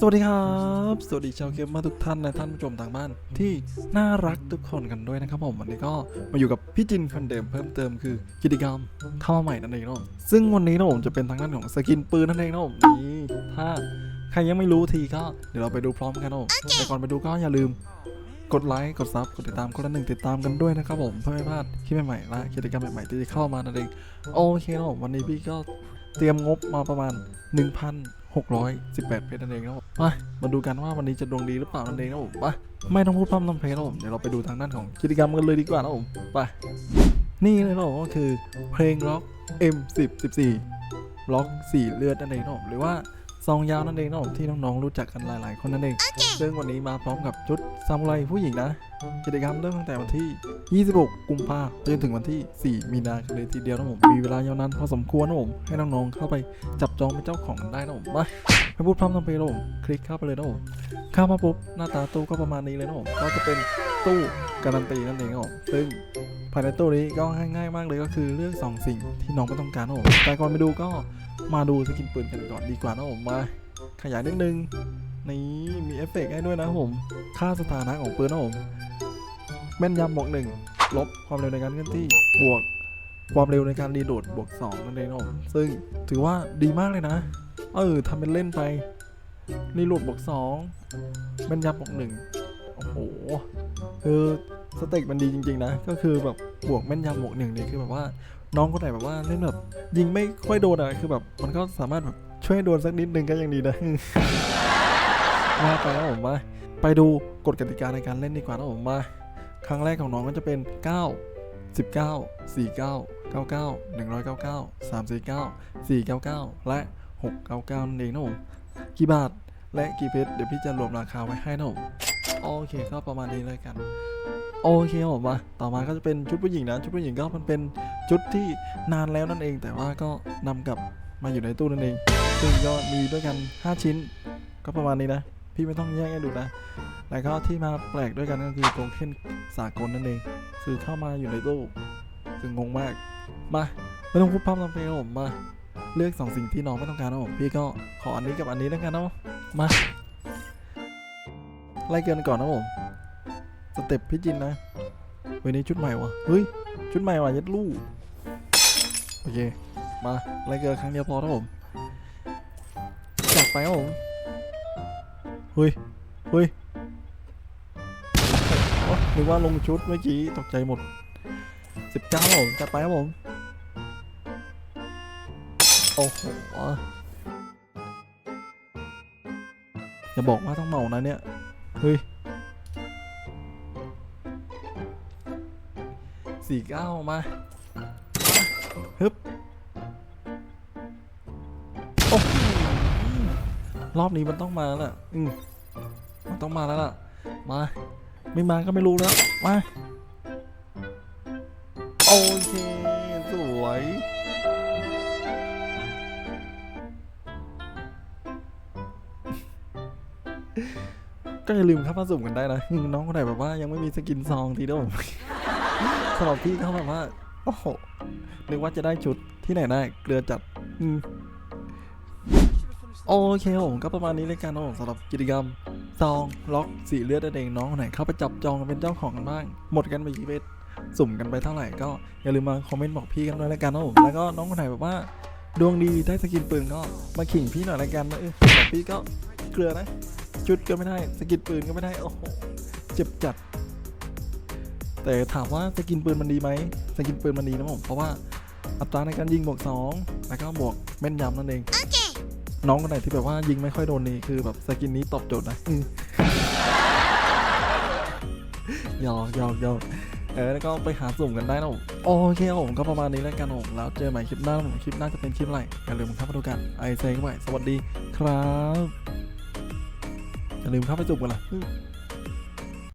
สวัสดีครับ สวัสดีชาวเกมเมอร์ทุกท่านและท่านผู้ชมทางบ้าน ที่น่ารักทุกคนกันด้วยนะครับผมวันนี้ก็มาอยู่กับพี่จินคนเดิมเพิ่มเติมคือกิจกรรมเข้ามาใหม่นั่นเองเนาะซึ่งวันนี้นะผมจะเป็นทางด้านของสกินปืนนั่นเองเนาะนี่ถ้าใครยังไม่รู้ทีก็เดี๋ยวเราไปดูพร้อมกันนะแต่ก่อนไปดูก็อย่าลืมกดไลค์ กดซับ กดติดตามคนละหนึ่งติดตามกันด้วยนะครับผมเพื่อไม่พลาดคลิปใหม่ๆและกิจกรรมใหม่ๆที่จะเข้ามานั่นเองโอเคเนาะวันนี้พี่ก็เตรียมงบมาประมาณ 618 เพชรนั่นเองนะผมไปมาดูกันว่าวันนี้จะดวงดีหรือเปล่านั่นเองนะผมไปไม่ต้องพูดพร่ำทำเพลงนะผมเดี๋ยวเราไปดูทางด้านของกิจกรรมกันเลยดีกว่านะผมไปนี่เลยนะผมก็คือเพลงล็อก M10 14ล็อก 4 เลือดนั่นเองนะผมหรือว่า ซองยาวนั่นเองนะครับผมที่น้องๆรู้จักกันหลายๆ คนนั่นเอง ซึ่งวันนี้มาพร้อมกับชุดซามูไรผู้หญิงนะ กิจกรรมเริ่มตั้งแต่วันที่ 26 กุมภาพันธ์จนถึงวันที่ 4 มีนาคมเลยทีเดียวนะผม มีเวลายาวนานพอสมควรนะผม ให้น้องๆเข้าไปจับจองเป็นเจ้าของกันได้นะผมมาไม่พูดพร่ำทำเพลงนะผมคลิกเข้าไปเลยนะผมเข้ามาปุ๊บหน้าตาตู้ก็ประมาณนี้เลยนะผมก็จะเป็น ตู้การันตีนั่นเองนะผมซึ่งภายในตู้นี้ก็ง่ายๆมากเลยก็คือเลือกสองสิ่งที่น้องไม่ต้องการนะผมแต่ก่อนไปดูก็มาดูสกินปืนกันก่อนดีกว่านะผมมาขยายนิดนึงนี่มีเอฟเฟกต์ให้ด้วยนะครับผมค่าสถานะของปืนนะครับผมแม่นยำบวกหนึ่งลบความเร็วในการเคลื่อนที่บวกความเร็วในการรีโหลดบวกสองนั่นเองนะครับผมซึ่งถือว่าดีมากเลยนะเออทำเป็นเล่นไปรีโหลดบวกสองแม่นยำบวกหนึ่ง โอ้โหคือสเต็กมันดีจริงๆนะ ก็คือแบบบวกแม่นยำบวกหนึ่งนี่คือแบบว่าน้องคนไหนแบบว่าเล่นแบบยิงไม่ค่อยโดนอะคือแบบมันก็สามารถแบบช่วยโดนสักนิดนึงก็ยังดีนะมาไปแล้วผมมาไปดูกฎกติกาในการเล่นดีกว่านะผมมาครั้งแรกของน้องก็จะเป็น 9 19 49 99 199 349 499 และ 699นั่นเองนะผมกี่บาทและกี่เพชรเดี๋ยวพี่จะรวมราคาไว้ให้นะผม โอเคก็ประมาณนี้เลยกัน โอเคผมมาต่อมาก็จะเป็นชุดผู้หญิงนะชุดผู้หญิงก็มันเป็นชุดที่นานแล้วนั่นเอง แต่ว่าก็นำกลับมาอยู่ในตู้นั่นเองซึ่งก็มีด้วยกัน 5 ชิ้น ก็ประมาณนี้นะ พี่ไม่ต้องแยกให้ดูนะแล้วก็ที่มาแปลกด้วยกันก็คือโทเค็นสากลนั่นเอง คือเข้ามาอยู่ในตู้ซึ่งงงมากมาไม่ต้องพูดพร่ำทำเพลงผมมาเลือกสองสิ่งที่น้องไม่ต้องการนะผมพี่ก็ขออันนี้กับอันนี้แล้วกันเนาะมา ไล่เกินก่อนนะผม สเต็ปพี่จินนะเฮ้ยนี่ชุดใหม่วะเฮ้ย ชุดใหม่วะยัดลู่โอเค มาไล่เกินครั้งเดียวพอนะผมจัดไปครับผมเฮ้ยเฮ้ยนึกว่าลงชุดเมื่อกี้ตกใจหมดสิบเก้าผมจัดไปครับผม โอ้โหอย่าบอกว่าต้องเมานะเนี่ย เฮ้ยสี่เก้ามาฮึบโอ้รอบนี้มันต้องมาแล้วล่ะอืมมันต้องมาแล้วล่ะ มา ไม่มาก็ไม่รู้แล้ว มา โอเค สวย ก็อย่าลืมเข้ามาสุ่มกันได้นะน้องคนไหนแบบว่ายังไม่มีสกินซองทีเดียวสำหรับพี่เขาแบบว่าโอ้โหนึกว่าจะได้ชุดที่ไหนได้เกลือจัดโอเคผมก็ประมาณนี้เลยกันนะผมสำหรับกิจกรรมซองล็อกสีเลือดนั่นเองน้องคนไหนเข้าไปจับจองเป็นเจ้าของกันบ้าง หมดกันไปกี่เม็ดสุ่มกันไปเท่าไหร่ก็อย่าลืมมาคอมเมนต์บอกพี่กันด้วยแล้วกันนะผมแล้วก็น้องคนไหนแบบว่าดวงดีได้สกินปืนก็มาขิงพี่หน่อยละกันนะเออแบบพี่ก็เกลือนะ ชุดก็ไม่ได้ สกินปืนก็ไม่ได้ โอ้โห เจ็บจัด แต่ถามว่าสกินปืนมันดีไหมสกินปืนมันดีนะผม เพราะว่าอัตราในการยิงบวกสองแล้วก็บวกแม่นยำนั่นเอง น้องคนไหนที่แบบว่ายิงไม่ค่อยโดนนี่คือแบบสกินนี้ตอบโจทย์นะอืมหยอกหยอกหยอกเออแล้วก็ไปหาสุ่มกันได้นะผมโอเคครับผมก็ประมาณนี้แล้วกันผมแล้วเจอใหม่คลิปหน้านะผมคลิปหน้าจะเป็นคลิปอะไรอย่าลืมเข้ามาดูกันไอเซ็งไว้สวัสดีครับ อย่าลืมเข้าไปจุ่มกันล่ะ